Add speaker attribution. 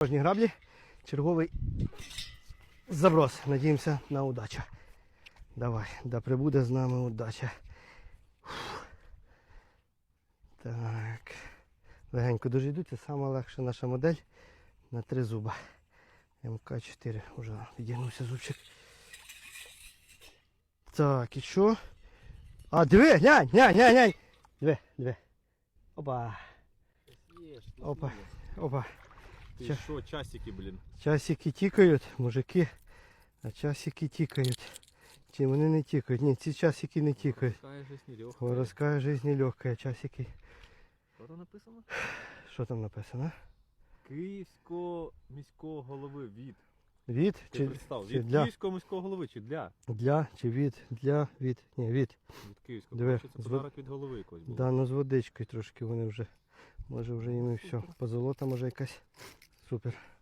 Speaker 1: Кожні граблі, черговий заброс. Надіємося на удачу. Давай, да прибуде з нами удача. Фух. Так. Легенько дуже йдуть. Це сама легша наша модель на три зуба. МК4. Уже відігнувся зубчик. Так, і що? А, диви, глянь, глянь, глянь, глянь. Диви, диви. Опа, Опа. опа.
Speaker 2: Ти
Speaker 1: Ща.
Speaker 2: що, часики, блін?
Speaker 1: Часики тікають, мужики, а часики тікають. Чи вони не тікають? Ні, ці часики не тікають.
Speaker 2: Така жизнь нелегка.
Speaker 1: Городська жизнь нелегка, часики.
Speaker 2: Що там написано?
Speaker 1: Що там написано?
Speaker 2: Київського міського голови від.
Speaker 1: Від
Speaker 2: Ти
Speaker 1: чи,
Speaker 2: представ,
Speaker 1: чи
Speaker 2: від
Speaker 1: для?
Speaker 2: Київського міського голови чи для?
Speaker 1: Для чи від? Для, від. Ні, від.
Speaker 2: Від Київського.
Speaker 1: Диви,
Speaker 2: Це
Speaker 1: з
Speaker 2: подарок від голови якогось був.
Speaker 1: Да, ну з водичкою трошки вони вже. Може вже їм і все. Позолота може якась. Súper.